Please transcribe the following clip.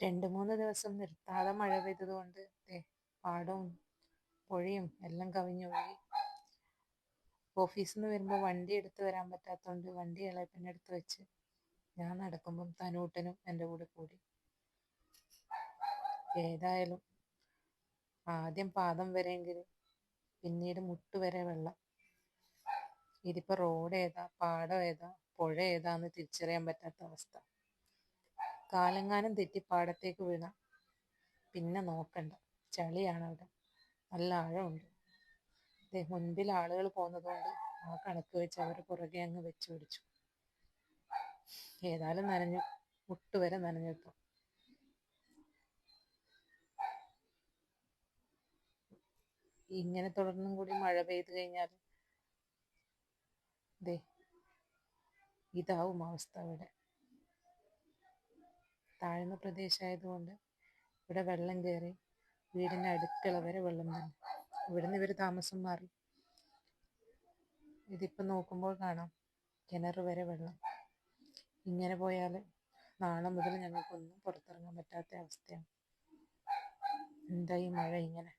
രണ്ട് മൂന്ന് ദിവസം നിർത്താതെ മഴ പെയ്തതുകൊണ്ട് പാടവും പുഴയും എല്ലാം കവിഞ്ഞൊഴുകി ഓഫീസിൽ നിന്ന് വരുമ്പോൾ വണ്ടി എടുത്ത് വരാൻ പറ്റാത്തതുകൊണ്ട് വണ്ടി ഇളയപ്പന്റെ അടുത്ത് വെച്ച് ഞാൻ നടക്കുമ്പം തനൂട്ടനും എന്റെ കൂടെ കൂടി. ഏതായാലും ആദ്യം പാദം വരെയെങ്കിലും പിന്നീട് മുട്ട് വരെ വെള്ളം. ഇതിപ്പോൾ റോഡ് ഏതാ പാടം ഏതാ പുഴ ഏതാന്ന് തിരിച്ചറിയാൻ പറ്റാത്ത അവസ്ഥ. കാലെങ്ങാനും തെറ്റി പാടത്തേക്ക് വീണ. പിന്നെ നോക്കണ്ട. ചളിയാണ് അവിടെ നല്ല ആഴമുണ്ട്. ദേ മുൻപിൽ ആളുകൾ പോകുന്നതുകൊണ്ട് ആ കണക്ക് വെച്ച് അവർ പുറകെ അങ്ങ് വെച്ച് പിടിച്ചു. ഏതായാലും നനഞ്ഞു. മുട്ട് വരെ നനഞ്ഞു ഇപ്പം ഇങ്ങനെ തുടർന്നും കൂടി മഴ പെയ്തു കഴിഞ്ഞാൽ ദേ ഇതാവും അവസ്ഥ ഇവിടെ താഴ്ന്ന പ്രദേശമായതുകൊണ്ട് ഇവിടെ വെള്ളം കയറി വീടിന്റെ അടുക്കള വരെ വെള്ളം തന്നെ. ഇവിടുന്ന് ഇവർ താമസം മാറി. ഇതിപ്പോൾ നോക്കുമ്പോൾ കാണാം കിണർ വരെ വെള്ളം. ഇങ്ങനെ പോയാൽ നാളെ മുതൽ ഞങ്ങൾക്കൊന്നും പുറത്തിറങ്ങാൻ പറ്റാത്ത അവസ്ഥയാണ്. എന്താ ഈ മഴ ഇങ്ങനെ?